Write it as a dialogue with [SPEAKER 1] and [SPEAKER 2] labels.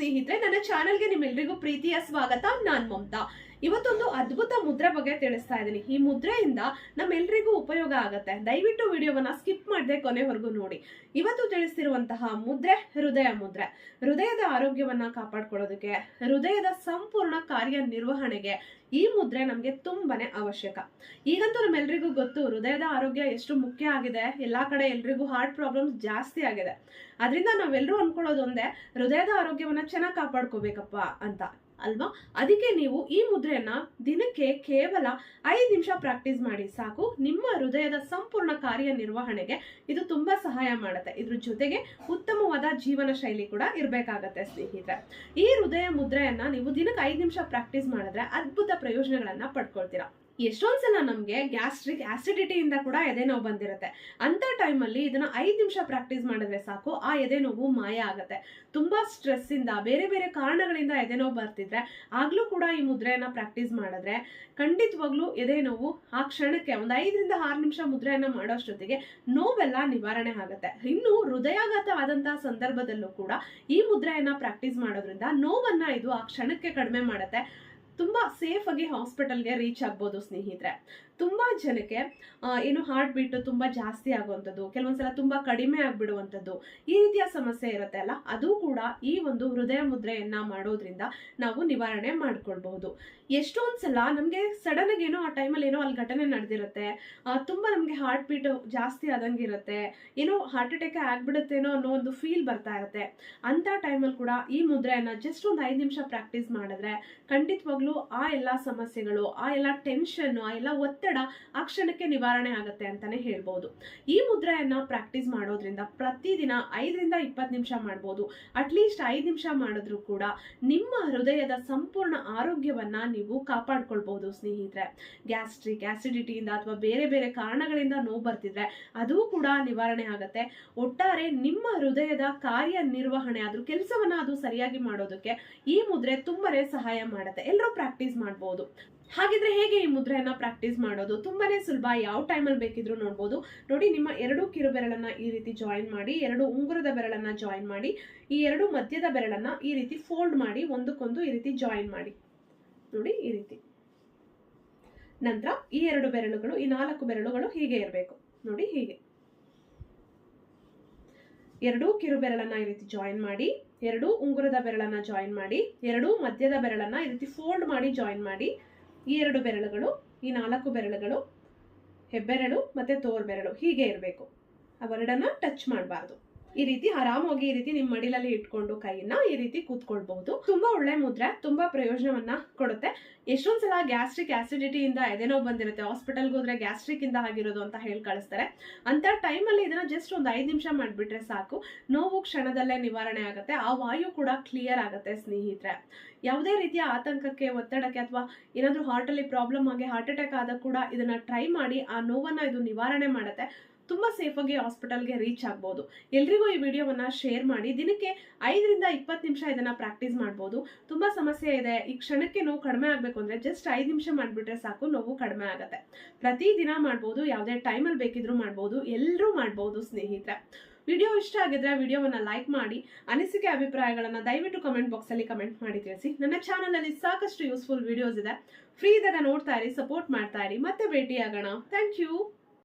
[SPEAKER 1] ಸ್ನೇಹಿತರೆ ನನ್ನ ಚಾನೆಲ್ಗೆ ನಿಮ್ಮೆಲ್ಲರಿಗೂ ಪ್ರೀತಿಯ ಸ್ವಾಗತ. ನಾನ್ ಮಮತಾ. ಇವತ್ತೊಂದು ಅದ್ಭುತ ಮುದ್ರೆ ಬಗ್ಗೆ ತಿಳಿಸ್ತಾ ಇದ್ದೀನಿ. ಈ ಮುದ್ರೆಯಿಂದ ನಮ್ಮೆಲ್ಲರಿಗೂ ಉಪಯೋಗ ಆಗುತ್ತೆ. ದಯವಿಟ್ಟು ವಿಡಿಯೋವನ್ನ ಸ್ಕಿಪ್ ಮಾಡದೆ ಕೊನೆವರೆಗೂ ನೋಡಿ. ಇವತ್ತು ತಿಳಿಸಿರುವಂತಹ ಮುದ್ರೆ ಹೃದಯ ಮುದ್ರೆ. ಹೃದಯದ ಆರೋಗ್ಯವನ್ನ ಕಾಪಾಡ್ಕೊಳ್ಳೋದಕ್ಕೆ, ಹೃದಯದ ಸಂಪೂರ್ಣ ಕಾರ್ಯ ನಿರ್ವಹಣೆಗೆ ಈ ಮುದ್ರೆ ನಮಗೆ ತುಂಬಾನೇ ಅವಶ್ಯಕ. ಈಗಂತೂ ನಮ್ಮೆಲ್ರಿಗೂ ಗೊತ್ತು, ಹೃದಯದ ಆರೋಗ್ಯ ಎಷ್ಟು ಮುಖ್ಯ ಆಗಿದೆ. ಎಲ್ಲಾ ಕಡೆ ಎಲ್ರಿಗೂ ಹಾರ್ಟ್ ಪ್ರಾಬ್ಲಮ್ಸ್ ಜಾಸ್ತಿ ಆಗಿದೆ. ಅದರಿಂದ ನಾವೆಲ್ಲರೂ ಅನ್ಕೊಳ್ಳೋದೊಂದೇ, ಹೃದಯದ ಆರೋಗ್ಯವನ್ನ ಚೆನ್ನಾಗಿ ಕಾಪಾಡ್ಕೋಬೇಕಪ್ಪ ಅಂತ. ಅಲ್ವಾ? ಅದಕ್ಕೆ ನೀವು ಈ ಮುದ್ರೆಯನ್ನ ದಿನಕ್ಕೆ ಕೇವಲ ಐದು ನಿಮಿಷ ಪ್ರಾಕ್ಟೀಸ್ ಮಾಡಿ ಸಾಕು. ನಿಮ್ಮ ಹೃದಯದ ಸಂಪೂರ್ಣ ಕಾರ್ಯ ನಿರ್ವಹಣೆಗೆ ಇದು ತುಂಬಾ ಸಹಾಯ ಮಾಡುತ್ತೆ. ಇದ್ರ ಜೊತೆಗೆ ಉತ್ತಮವಾದ ಜೀವನ ಶೈಲಿ ಕೂಡ ಇರಬೇಕಾಗತ್ತೆ ಸ್ನೇಹಿತರೆ. ಈ ಹೃದಯ ಮುದ್ರೆಯನ್ನ ನೀವು ದಿನಕ್ಕೆ ಐದು ನಿಮಿಷ ಪ್ರಾಕ್ಟೀಸ್ ಮಾಡಿದ್ರೆ ಅದ್ಭುತ ಪ್ರಯೋಜನಗಳನ್ನ ಪಡ್ಕೊಳ್ತೀರಾ. ಎಷ್ಟೊಂದ್ ಸಲ ನಮಗೆ ಗ್ಯಾಸ್ಟ್ರಿಕ್ ಆಸಿಡಿಟಿಯಿಂದ ಕೂಡ ಎದೆ ನೋವು ಬಂದಿರುತ್ತೆ. ಅಂಥ ಟೈಮಲ್ಲಿ ಇದನ್ನು ಐದು ನಿಮಿಷ ಪ್ರಾಕ್ಟೀಸ್ ಮಾಡಿದ್ರೆ ಸಾಕು, ಆ ಎದೆ ನೋವು ಮಾಯ ಆಗುತ್ತೆ. ತುಂಬ ಸ್ಟ್ರೆಸ್ಸಿಂದ, ಬೇರೆ ಬೇರೆ ಕಾರಣಗಳಿಂದ ಎದೆ ನೋವು ಬರ್ತಿದ್ರೆ ಆಗಲೂ ಕೂಡ ಈ ಮುದ್ರೆಯನ್ನು ಪ್ರಾಕ್ಟೀಸ್ ಮಾಡಿದ್ರೆ ಖಂಡಿತವಾಗ್ಲೂ ಎದೆ ನೋವು ಆ ಕ್ಷಣಕ್ಕೆ ಒಂದು ಐದರಿಂದ ಆರು ನಿಮಿಷ ಮುದ್ರೆಯನ್ನು ಮಾಡೋಷ್ಟೊತ್ತಿಗೆ ನೋವೆಲ್ಲ ನಿವಾರಣೆ ಆಗುತ್ತೆ. ಇನ್ನು ಹೃದಯಾಘಾತ ಆದಂತಹ ಸಂದರ್ಭದಲ್ಲೂ ಕೂಡ ಈ ಮುದ್ರೆಯನ್ನು ಪ್ರಾಕ್ಟೀಸ್ ಮಾಡೋದ್ರಿಂದ ನೋವನ್ನು ಇದು ಆ ಕ್ಷಣಕ್ಕೆ ಕಡಿಮೆ ಮಾಡುತ್ತೆ. ತುಂಬಾ ಸೇಫ್ ಆಗಿ ಹಾಸ್ಪಿಟಲ್ಗೆ ರೀಚ್ ಆಗ್ಬೋದು ಸ್ನೇಹಿತರೆ. ತುಂಬಾ ಜನಕ್ಕೆ ಏನು ಹಾರ್ಟ್ ಬೀಟ್ ತುಂಬಾ ಜಾಸ್ತಿ ಆಗುವಂಥದ್ದು, ಕೆಲವೊಂದ್ಸಲ ತುಂಬಾ ಕಡಿಮೆ ಆಗ್ಬಿಡುವಂಥದ್ದು, ಈ ರೀತಿಯ ಸಮಸ್ಯೆ ಇರುತ್ತೆ ಅಲ್ಲ? ಅದು ಕೂಡ ಈ ಒಂದು ಹೃದಯ ಮುದ್ರೆಯನ್ನ ಮಾಡೋದ್ರಿಂದ ನಾವು ನಿವಾರಣೆ ಮಾಡ್ಕೊಳ್ಬಹುದು. ಎಷ್ಟೊಂದ್ಸಲ ನಮ್ಗೆ ಸಡನ್ ಆಗಿ ಏನೋ ಆ ಟೈಮಲ್ಲಿ ಏನೋ ಅಲ್ಲಿ ಘಟನೆ ನಡೆದಿರುತ್ತೆ ತುಂಬಾ ನಮ್ಗೆ ಹಾರ್ಟ್ ಬೀಟ್ ಜಾಸ್ತಿ ಆದಂಗಿರುತ್ತೆ, ಏನೋ ಹಾರ್ಟ್ ಅಟ್ಯಾಕ್ ಆಗ್ಬಿಡುತ್ತೇನೋ ಅನ್ನೋ ಒಂದು ಫೀಲ್ ಬರ್ತಾ ಇರುತ್ತೆ. ಅಂತ ಟೈಮಲ್ಲಿ ಕೂಡ ಈ ಮುದ್ರೆಯನ್ನ ಜಸ್ಟ್ ಒಂದು ಐದು ನಿಮಿಷ ಪ್ರಾಕ್ಟೀಸ್ ಮಾಡಿದ್ರೆ ಖಂಡಿತವಾಗ್ಲೂ ಆ ಎಲ್ಲ ಸಮಸ್ಯೆಗಳು, ಆ ಎಲ್ಲ ಟೆನ್ಷನ್ ಆ ಎಲ್ಲ ಒತ್ತಡ ಆ ಕ್ಷಣಕ್ಕೆ ನಿವಾರಣೆ ಆಗುತ್ತೆ ಅಂತಾನೆ ಹೇಳ್ಬೋದು. ಈ ಮುದ್ರೆಯನ್ನ ಪ್ರಾಕ್ಟೀಸ್ ಮಾಡೋದ್ರಿಂದ ಪ್ರತಿದಿನ ಐದರಿಂದ ಇಪ್ಪತ್ತು ನಿಮಿಷ ಮಾಡ್ಬೋದು. ಅಟ್ಲೀಸ್ಟ್ ಐದು ನಿಮಿಷ ಮಾಡಿದ್ರು ಕೂಡ ನಿಮ್ಮ ಹೃದಯದ ಸಂಪೂರ್ಣ ಆರೋಗ್ಯವನ್ನ ನೀವು ಕಾಪಾಡ್ಕೊಳ್ಬಹುದು ಸ್ನೇಹಿತರೆ. ಗ್ಯಾಸ್ಟ್ರಿಕ್ ಆಸಿಡಿಟಿಯಿಂದ ಅಥವಾ ಬೇರೆ ಬೇರೆ ಕಾರಣಗಳಿಂದ ನೋವು ಬರ್ತಿದ್ರೆ ಅದು ಕೂಡ ನಿವಾರಣೆ ಆಗುತ್ತೆ. ಒಟ್ಟಾರೆ ನಿಮ್ಮ ಹೃದಯದ ಕಾರ್ಯ ನಿರ್ವಹಣೆ ಅದ್ರ ಕೆಲಸವನ್ನ ಅದು ಸರಿಯಾಗಿ ಮಾಡೋದಕ್ಕೆ ಈ ಮುದ್ರೆ ತುಂಬಾನೇ ಸಹಾಯ ಮಾಡುತ್ತೆ. ಎಲ್ಲರೂ ಪ್ರಾಕ್ಟೀಸ್ ಮಾಡ್ಬೋದು. ಹಾಗಿದ್ರೆ ಹೇಗೆ ಈ ಮುದ್ರೆಯನ್ನ ಪ್ರಾಕ್ಟೀಸ್ ಮಾಡೋದು? ತುಂಬಾನೇ ಸುಲಭ, ಯಾವ ಟೈಮಲ್ಲಿ ಬೇಕಿದ್ರು ನೋಡ್ಬೋದು. ನೋಡಿ, ನಿಮ್ಮ ಎರಡು ಕಿರು ಬೆರಳನ್ನ ಈ ರೀತಿ ಜಾಯಿನ್ ಮಾಡಿ, ಎರಡು ಉಂಗುರದ ಬೆರಳನ್ನ ಜಾಯಿನ್ ಮಾಡಿ, ಈ ಎರಡು ಮಧ್ಯದ ಬೆರಳನ್ನ ಈ ರೀತಿ ಫೋಲ್ಡ್ ಮಾಡಿ, ಒಂದಕ್ಕೊಂದು ಈ ರೀತಿ ಜಾಯಿನ್ ಮಾಡಿ. ನೋಡಿ, ಈ ರೀತಿ. ನಂತರ ಈ ಎರಡು ಬೆರಳುಗಳು, ಈ ನಾಲ್ಕು ಬೆರಳುಗಳು ಹೀಗೆ ಇರಬೇಕು. ನೋಡಿ, ಹೀಗೆ. ಎರಡೂ ಕಿರು ಬೆರಳನ್ನ ಈ ರೀತಿ ಜಾಯಿನ್ ಮಾಡಿ, ಎರಡು ಉಂಗುರದ ಬೆರಳನ್ನ ಜಾಯಿನ್ ಮಾಡಿ, ಎರಡು ಮಧ್ಯದ ಬೆರಳನ್ನ ಈ ರೀತಿ ಫೋಲ್ಡ್ ಮಾಡಿ ಜಾಯಿನ್ ಮಾಡಿ ಈ ಎರಡು ಬೆರಳುಗಳು ಈ ನಾಲ್ಕು ಬೆರಳುಗಳು ಹೆಬ್ಬೆರಳು ಮತ್ತೆ ತೋರ್ಬೆರಳು ಹೀಗೆ ಇರಬೇಕು. ಅವೆರಡನ್ನ ಟಚ್ ಮಾಡಬಾರ್ದು. ಈ ರೀತಿ ಆರಾಮಾಗಿ ಈ ರೀತಿ ನಿಮ್ಮ ಮಡಿಲಲ್ಲಿ ಇಟ್ಕೊಂಡು ಕೈಯನ್ನ ಈ ರೀತಿ ಕೂತ್ಕೊಳ್ಬಹುದು. ತುಂಬಾ ಒಳ್ಳೆ ಮುದ್ರೆ, ತುಂಬಾ ಪ್ರಯೋಜನವನ್ನ ಕೊಡುತ್ತೆ. ಎಷ್ಟೊಂದ್ಸಲ ಸಲ ಗ್ಯಾಸ್ಟ್ರಿಕ್ ಆಸಿಡಿಟಿಯಿಂದ ಎದೆನೋ ಬಂದಿರುತ್ತೆ, ಹಾಸ್ಪಿಟಲ್ಗೆ ಹೋದ್ರೆ ಗ್ಯಾಸ್ಟ್ರಿಕ್ ಇಂದ ಆಗಿರೋದು ಅಂತ ಹೇಳಿ ಕಳಿಸ್ತಾರೆ. ಅಂತ ಟೈಮಲ್ಲಿ ಇದನ್ನ ಜಸ್ಟ್ ಒಂದು ಐದು ನಿಮಿಷ ಮಾಡಿಬಿಟ್ರೆ ಸಾಕು. ನೋವು ಕ್ಷಣದಲ್ಲೇ ನಿವಾರಣೆ ಆಗುತ್ತೆ. ಆ ವಾಯು ಕೂಡ ಕ್ಲಿಯರ್ ಆಗುತ್ತೆ ಸ್ನೇಹಿತರೆ. ಯಾವುದೇ ರೀತಿಯ ಆತಂಕಕ್ಕೆ, ಒತ್ತಡಕ್ಕೆ ಅಥವಾ ಏನಾದರೂ ಹಾರ್ಟಲ್ಲಿ ಪ್ರಾಬ್ಲಮ್ ಆಗಿ ಹಾರ್ಟ್ ಅಟ್ಯಾಕ್ ಆದಾಗ ಕೂಡ ಇದನ್ನ ಟ್ರೈ ಮಾಡಿ ಆ ನೋವನ್ನ ಇದು ನಿವಾರಣೆ ಮಾಡುತ್ತೆ. ತುಂಬಾ ಸೇಫಾಗಿ ಹಾಸ್ಪಿಟಲ್ಗೆ ರೀಚ್ ಆಗ್ಬೋದು. ಎಲ್ರಿಗೂ ಈ ವಿಡಿಯೋವನ್ನ ಶೇರ್ ಮಾಡಿ. ದಿನಕ್ಕೆ ಐದರಿಂದ ಇಪ್ಪತ್ತು ನಿಮಿಷ ಇದನ್ನ ಪ್ರಾಕ್ಟೀಸ್ ಮಾಡ್ಬೋದು. ತುಂಬಾ ಸಮಸ್ಯೆ ಇದೆ. ಈ ಕ್ಷಣಕ್ಕೆ ನೋವು ಕಡಿಮೆ ಆಗಬೇಕು ಅಂದ್ರೆ ಜಸ್ಟ್ ಐದು ನಿಮಿಷ ಮಾಡಿಬಿಟ್ರೆ ಸಾಕು, ನೋವು ಕಡಿಮೆ ಆಗುತ್ತೆ. ಪ್ರತಿ ದಿನ ಮಾಡ್ಬೋದು, ಯಾವುದೇ ಟೈಮಲ್ಲಿ ಬೇಕಿದ್ರೂ ಮಾಡ್ಬೋದು ಎಲ್ಲರೂ ಮಾಡ್ಬೋದು ಸ್ನೇಹಿತರೆ. ವಿಡಿಯೋ ಇಷ್ಟ ಆಗಿದ್ರೆ ವಿಡಿಯೋವನ್ನ ಲೈಕ್ ಮಾಡಿ. ಅನಿಸಿಕೆ ಅಭಿಪ್ರಾಯಗಳನ್ನ ದಯವಿಟ್ಟು ಕಮೆಂಟ್ ಬಾಕ್ಸ್ ಅಲ್ಲಿ ಕಮೆಂಟ್ ಮಾಡಿ ತಿಳಿಸಿ. ನನ್ನ ಚಾನಲಲ್ಲಿ ಸಾಕಷ್ಟು ಯೂಸ್ಫುಲ್ ವಿಡಿಯೋಸ್ ಇದೆ. ಫ್ರೀ ಇದ್ದಾಗ ನೋಡ್ತಾ ಇರಿ ಸಪೋರ್ಟ್ ಮಾಡ್ತಾ ಇರಿ. ಮತ್ತೆ ಭೇಟಿಯಾಗೋಣ. Thank you